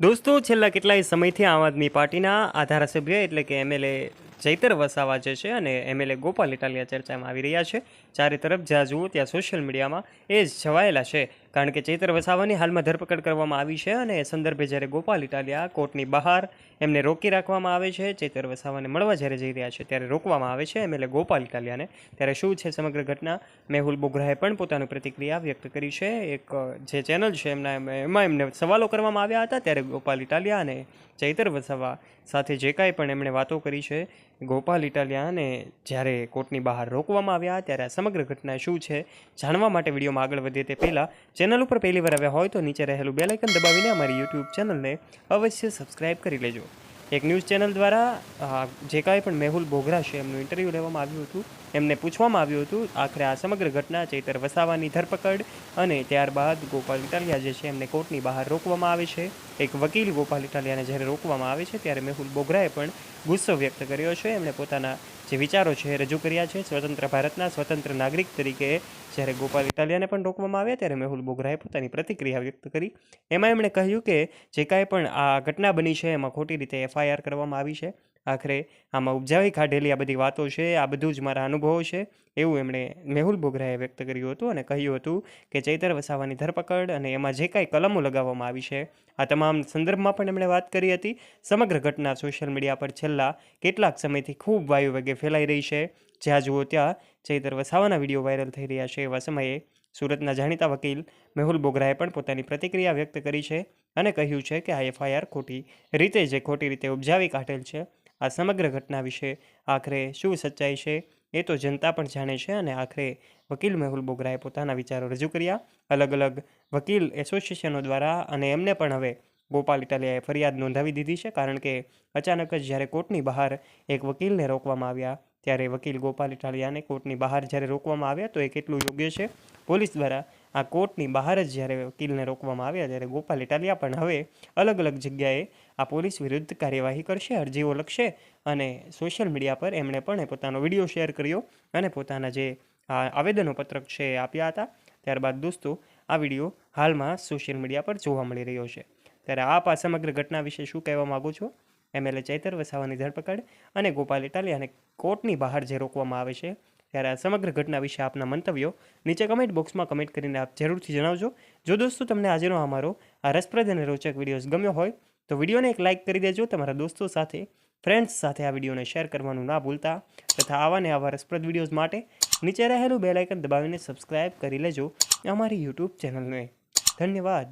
દોસ્તો, છેલ્લા કેટલાય સમયથી આમ આદમી પાર્ટીના આ એટલે કે એમએલએ ચૈતર વસાવા જે છે અને એમએલએ ગોપાલ ઇટાલિયા ચર્ચામાં આવી રહ્યા છે. ચારે તરફ જ્યાં જુઓ ત્યાં સોશિયલ મીડિયામાં એ જ છવાયેલા છે. કારણ કે ચૈતર વસાવાની હાલમાં ધરપકડ કરવામાં આવી છે અને એ સંદર્ભે જ્યારે ગોપાલ ઇટાલિયા કોર્ટની બહાર એમને રોકી રાખવામાં આવે છે, ચૈતર વસાવાને મળવા જ્યારે જઈ રહ્યા છે ત્યારે રોકવામાં આવે છે. એમએલએ ગોપાલ ઇટાલિયાને ત્યારે શું છે સમગ્ર ઘટના? મેહુલ બોગરાએ પણ પોતાની પ્રતિક્રિયા વ્યક્ત કરી છે. એક, જે ચેનલ છે એમના, એમાં એમને સવાલો કરવામાં આવ્યા હતા ત્યારે ગોપાલ ઇટાલિયા અને ચૈતર વસાવા સાથે જે કાંઈ પણ એમણે વાતો કરી છે, ગોપાલ ઇટાલિયાને જ્યારે કોર્ટની બહાર રોકવામાં આવ્યા ત્યારે આ સમગ્ર ઘટના શું છે, જાણવા માટે વિડીયોમાં આગળ વધીએ તે પહેલાં ચેનલ ઉપર પહેલી વાર આવ્યા હોય તો નીચે રહેલું બેલ આઇકન દબાવીને અમારી યુટ્યુબ ચેનલને અવશ્ય સબસ્ક્રાઇબ કરી લેજો. એક ન્યૂઝ ચેનલ દ્વારા જે કાંઈ પણ મેહુલ બોગરા છે એમનું ઇન્ટરવ્યૂ લેવામાં આવ્યું હતું. એમને પૂછવામાં આવ્યું હતું, આખરે આ સમગ્ર ઘટના ચૈતર વસાવાની ધરપકડ અને ત્યારબાદ ગોપાલ ઇટાલિયા જે છે એમને કોર્ટની બહાર રોકવામાં આવે છે. એક વકીલ ગોપાલ ઇટાલિયાને જ્યારે રોકવામાં આવે છે, ત્યારે મેહુલ બોગરાએ પણ ગુસ્સો વ્યક્ત કર્યો છે. એમણે પોતાના જે વિચારો છે રજૂ કર્યા છે. સ્વતંત્ર ભારતના સ્વતંત્ર નાગરિક તરીકે જ્યારે ગોપાલ ઇટાલિયાને પણ રોકવામાં આવ્યા, ત્યારે મેહુલ બોગરાએ પોતાની પ્રતિક્રિયા વ્યક્ત કરી. એમાં એમણે કહ્યું કે જે કાંઈ પણ આ ઘટના બની છે, એમાં ખોટી રીતે એફઆઈઆર કરવામાં આવી છે. આખરે આમાં ઉપજાવી કાઢેલી આ બધી વાતો છે, આ બધું જ મારા અનુભવો છે, એવું એમણે મેહુલ બોગરાએ વ્યક્ત કર્યું હતું અને કહ્યું હતું કે ચૈતર વસાવાની ધરપકડ અને એમાં જે કાંઈ કલમો લગાવવામાં આવી છે, આ તમામ સંદર્ભમાં પણ એમણે વાત કરી હતી. સમગ્ર ઘટના સોશિયલ મીડિયા પર છેલ્લા કેટલાક સમયથી ખૂબ વાયુ વેગે ફેલાઈ રહી છે. જ્યાં જુઓ ત્યાં ચૈતર વસાવાના વીડિયો વાયરલ થઈ રહ્યા છે એવા સમયે સુરતના જાણીતા વકીલ મેહુલ બોગરાએ પણ પોતાની પ્રતિક્રિયા વ્યક્ત કરી છે અને કહ્યું છે કે આ એફઆઈઆર ખોટી રીતે જે ખોટી રીતે ઉપજાવી કાઢેલ છે આ સમગ્ર ઘટના વિશે આખરે શું સચ્ચાઈ છે એ તો જનતા પણ જાણે છે અને આખરે વકીલ મેહુલ બોગરાએ પોતાના વિચારો રજૂ કર્યા. અલગ અલગ વકીલ એસોસિએશનો દ્વારા અને એમને પણ હવે ગોપાલ ઇટાલિયાએ ફરિયાદ નોંધાવી દીધી છે. કારણ કે અચાનક જ જ્યારે કોર્ટની બહાર એક વકીલને રોકવામાં આવ્યા, ત્યારે વકીલ ગોપાલ ઇટાલિયાને કોર્ટની બહાર જ્યારે રોકવામાં આવ્યા, તો એ કેટલું યોગ્ય છે? પોલીસ દ્વારા આ કોર્ટની બહાર જ જ્યારે વકીલને રોકવામાં આવ્યા ત્યારે ગોપાલ ઇટાલિયા પણ હવે અલગ અલગ જગ્યાએ આ પોલીસ વિરુદ્ધ કાર્યવાહી કરશે, અરજીઓ લખશે અને સોશિયલ મીડિયા પર એમણે પણ પોતાનો વીડિયો શેર કર્યો અને પોતાના જે આવેદનો પત્રક છે એ આપ્યા હતા. ત્યારબાદ દોસ્તો, આ વીડિયો હાલમાં સોશિયલ મીડિયા પર જોવા મળી રહ્યો છે. ત્યારે આપ આ સમગ્ર ઘટના વિશે શું કહેવા માગો છો? એમએલએ ચૈતર વસાવાની ધરપકડ અને ગોપાલ ઇટાલિયાને કોર્ટની બહાર જે રોકવામાં આવે છે ત્યારે આ સમગ્ર ઘટના વિશે આપના મંતવ્યો નીચે કમેન્ટ બોક્સમાં કમેન્ટ કરીને આપ જરૂરથી જણાવજો. જો દોસ્તો તમને આજનો અમારો આ રસપ્રદ અને રોચક વિડીયોઝ ગમ્યો હોય, તો વિડીયોને એક લાઇક કરી દેજો. તમારા દોસ્તો સાથે ફ્રેન્ડ્સ સાથે આ વિડીયોને શેર કરવાનું ના ભૂલતા તથા આવા ને આવા રસપ્રદ વિડીયોઝ માટે નીચે રહેલું બેલાઇકન દબાવીને સબસ્ક્રાઇબ કરી લેજો અમારી યુટ્યુબ ચેનલને ધન્યવાદ.